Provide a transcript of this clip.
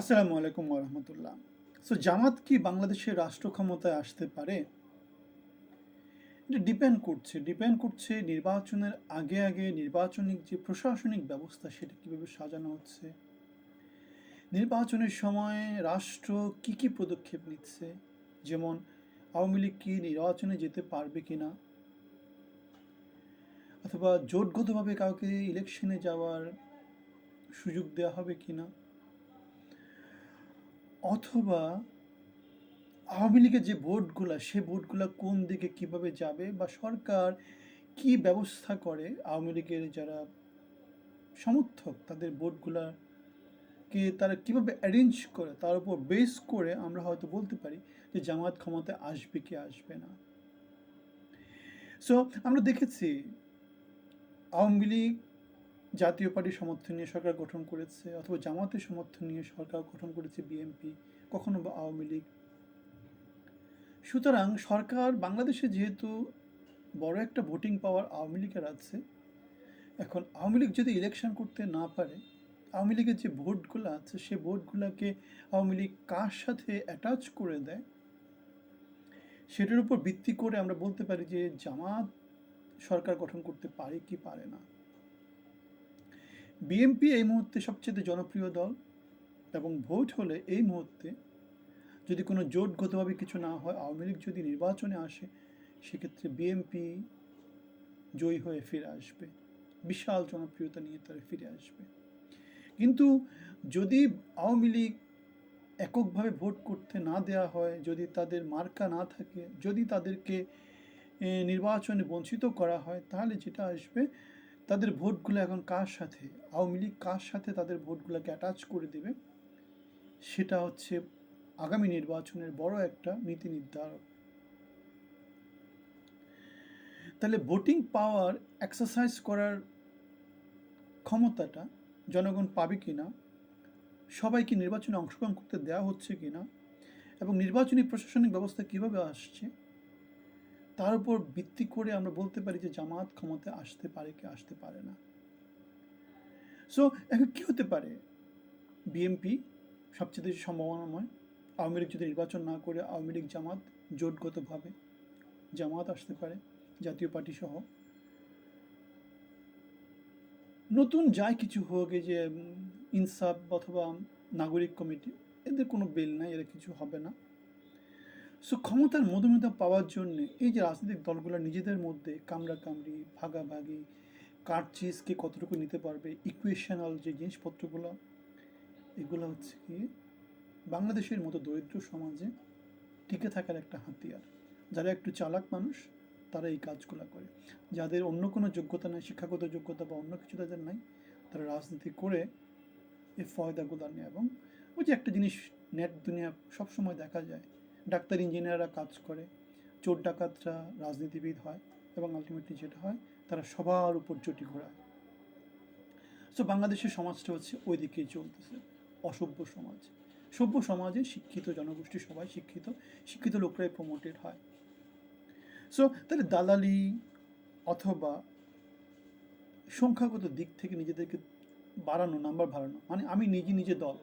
আসসালামু আলাইকুম রহমতুল্লাহ সো জামাত কি বাংলাদেশের রাষ্ট্র ক্ষমতায় আসতে পারে? এটা ডিপেন্ড করছে ডিপেন্ড করছে নির্বাচনের আগে আগে নির্বাচনিক যে প্রশাসনিক ব্যবস্থা, সেটা কীভাবে সাজানো হচ্ছে? নির্বাচনের সময় রাষ্ট্র কি কি পদক্ষেপ নিচ্ছে? যেমন, আওয়ামী লীগ কি নির্বাচনে যেতে পারবে কিনা? অথবা জোটগতভাবে কাউকে ইলেকশনে যাওয়ার সুযোগ দেওয়া হবে কিনা? অথবা আওয়ামী লীগের যে ভোটগুলা, সে ভোটগুলা কোন দিকে কীভাবে যাবে বা সরকার কি ব্যবস্থা করে আওয়ামী লীগের যারা সমর্থক, তাদের ভোটগুলাকে তারা কীভাবে অ্যারেঞ্জ করে, তার উপর বেস করে আমরা হয়তো বলতে পারি যে জামাত ক্ষমতায় আসবে কি আসবে না। সো আমরা দেখেছি আওয়ামী লীগ জাতীয় পার্টির সমর্থন নিয়ে সরকার গঠন করেছে অথবা জামাতের সমর্থন নিয়ে সরকার গঠন করেছে বিএনপি কখনো বা আওয়ামী লীগ। সুতরাং সরকার বাংলাদেশে যেহেতু বড় একটা ভোটিং পাওয়ার আওয়ামী লীগের আছে, এখন আওয়ামী লীগ যদি ইলেকশন করতে না পারে, আওয়ামী লীগের যে ভোটগুলো আছে, সে ভোটগুলোকে আওয়ামী লীগ কার সাথে অ্যাটাচ করে দেয়? সেটার উপর ভিত্তি করে আমরা বলতে পারি যে জামাত সরকার গঠন করতে পারে কি পারে না। বিএনপি এই মুহূর্তে সবচেয়ে জনপ্রিয় দল এবং ভোট হলে এই মুহূর্তে যদি কোনো জোটগতভাবে কিছু না হয়, আওয়ামী লীগ যদি নির্বাচনে আসে, সেক্ষেত্রে বিএনপি জয়ী হয়ে ফিরে আসবে। বিশাল জনপ্রিয়তা নিয়ে তারা ফিরে আসবে। কিন্তু যদি আওয়ামী লীগ এককভাবে ভোট করতে না দেওয়া হয়, যদি তাদের মার্কা না থাকে, যদি তাদেরকে নির্বাচনে বঞ্চিত করা হয়, তাহলে যেটা আসবে তাদের ভোটগুলো এখন কার সাথে? আওয়ামী লীগ কার সাথে তাদের ভোটগুলোকে অ্যাটাচ করে দেবে? সেটা হচ্ছে আগামী নির্বাচনের বড় একটা নীতি নির্ধারক। তাহলে ভোটিং পাওয়ার এক্সারসাইজ করার ক্ষমতাটা জনগণ পাবে কিনা? সবাইকে নির্বাচনে অংশগ্রহণ করতে দেওয়া হচ্ছে কি না এবং নির্বাচনী প্রশাসনিক ব্যবস্থা কীভাবে আসছে? তার উপর ভিত্তি করে আমরা বলতে পারি যে জামাত ক্ষমতায় আসতে পারে কি আসতে পারে না। সো এখন কী হতে পারে? বিএনপি সবচেয়ে বেশি সম্ভাবনাময়। আওয়ামী লীগ যদি নির্বাচন না করে আওয়ামী লীগ জামাত জোটগতভাবে জামাত আসতে পারে, জাতীয় পার্টি সহ। নতুন যাই কিছু হোক, এই যে ইনসাফ অথবা নাগরিক কমিটি, এদের কোনো বেল নাই, এরা কিছু হবে না। সো ক্ষমতার মধুমিতা পাওয়ার জন্য এই যে রাজনৈতিক দলগুলো নিজেদের মধ্যে কামড়াকামড়ি ভাগাভাগি কার চিজকে কতটুকু নিতে পারবে ইকুয়েশনাল যে জিনিসপত্রগুলো, এগুলো হচ্ছে কি, বাংলাদেশের মতো দরিদ্র সমাজে টিকে থাকার একটা হাতিয়ার। যারা একটু চালাক মানুষ, তারা এই কাজগুলো করে। যাদের অন্য কোনো যোগ্যতা নাই, শিক্ষাগত যোগ্যতা বা অন্য কিছু তাদের নাই, তারা রাজনীতি করে এই ফয়দাগুলো নেয়। এবং ওই যে একটা জিনিস নেট দুনিয়া সবসময় দেখা যায় ডাক্তার, ইঞ্জিনিয়াররা কাজ করে। চোর ডাকাতরা রাজনীতিবিদ হয় এবং আলটিমেটলি যেটা হয়, তারা সবার উপর চটি ঘোরায়। সো বাংলাদেশের সমাজটা হচ্ছে ওই দিকেই চলতেছে। অসভ্য সমাজ। সভ্য সমাজে শিক্ষিত জনগোষ্ঠী সবাই শিক্ষিত। শিক্ষিত লোকরাই প্রমোটেড হয়। সো তাহলে দালালি অথবা সংখ্যাগত দিক থেকে নিজেদেরকে বাড়ানো নাম্বার বাড়ানো মানে আমি নিজে নিজে দল